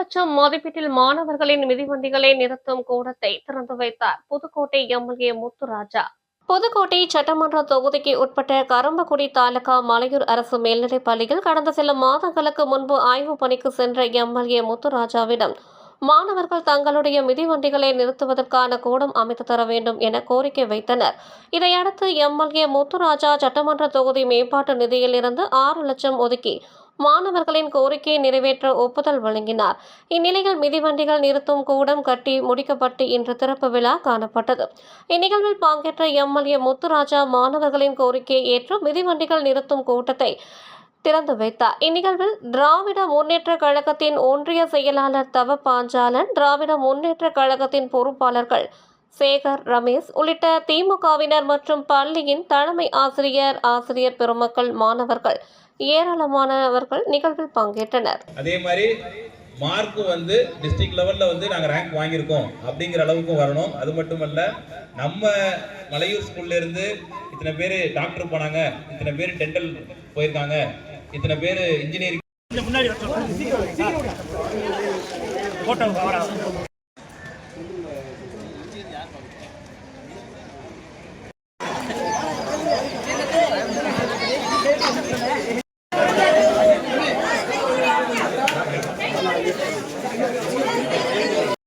லட்சம் மதிப்பீட்டில் மாணவர்களின் மிதிவண்டிகளை நிறுத்தும் கூடத்தை திறந்து வைத்தார் புதுக்கோட்டை எம்எல்ஏ முத்துராஜா. புதுக்கோட்டை சட்டமன்ற தொகுதிக்கு உட்பட்ட கரம்பக்குடி தாலுகா மலையூர் அரசு மேல்நிலைப் பள்ளியில் கடந்த சில மாதங்களுக்கு முன்பு ஆய்வுப் பணிக்கு சென்ற எம்எல்ஏ முத்துராஜாவிடம் மாணவர்கள் தங்களுடைய மிதிவண்டிகளை நிறுத்துவதற்கான கூடம் அமைத்து தர வேண்டும் என கோரிக்கை வைத்தனர். இதையடுத்து எம்எல்ஏ முத்துராஜா சட்டமன்ற தொகுதி மேம்பாட்டு நிதியிலிருந்து ஆறு லட்சம் ஒதுக்கி மாணவர்களின் கோரிக்கையை நிறைவேற்ற ஒப்புதல் வழங்கினார். இந்நிலையில் மிதிவண்டிகள் நிறுத்தும் கூடம் கட்டி முடிக்கப்பட்டு இன்று திறப்பு விழா காணப்பட்டது. இந்நிகழ்வில் பங்கேற்ற எம்எல்ஏ முத்துராஜா மாணவர்களின் கோரிக்கையை ஏற்று மிதிவண்டிகள் நிறுத்தும் கூட்டத்தை திறந்து வைத்தார். இந்நிகழ்வில் திராவிட முன்னேற்ற கழகத்தின் ஒன்றிய செயலாளர் தவ பாஞ்சாலன் திராவிட முன்னேற்ற கழகத்தின் பொறுப்பாளர்கள் சேகர் ரமேஷ் உள்ளிட்ட திமுகவினர் மற்றும் பள்ளியின் தலைமை ஆசிரியர் ஆசிரியர் பெருமக்கள் மாணவர்கள் ஏராளமானவர்கள் நிகழ்வில் பங்கேற்றனர். அதே மாதிரி மார்க் வந்து டிஸ்ட்ரிக்ட் லெவலில் வந்து நாங்கள் ரேங்க் வாங்கியிருக்கோம் அப்படிங்கிற அளவுக்கு வரணும். அது மட்டுமல்ல நம்ம மலையூர் ஸ்கூல்ல இருந்து இத்தனை பேர் டாக்டர் போனாங்க இத்தனை பேர் டென்டல் போயிருக்காங்க. இத்தனை பேர் இன்ஜினியரிங் முன்னாடி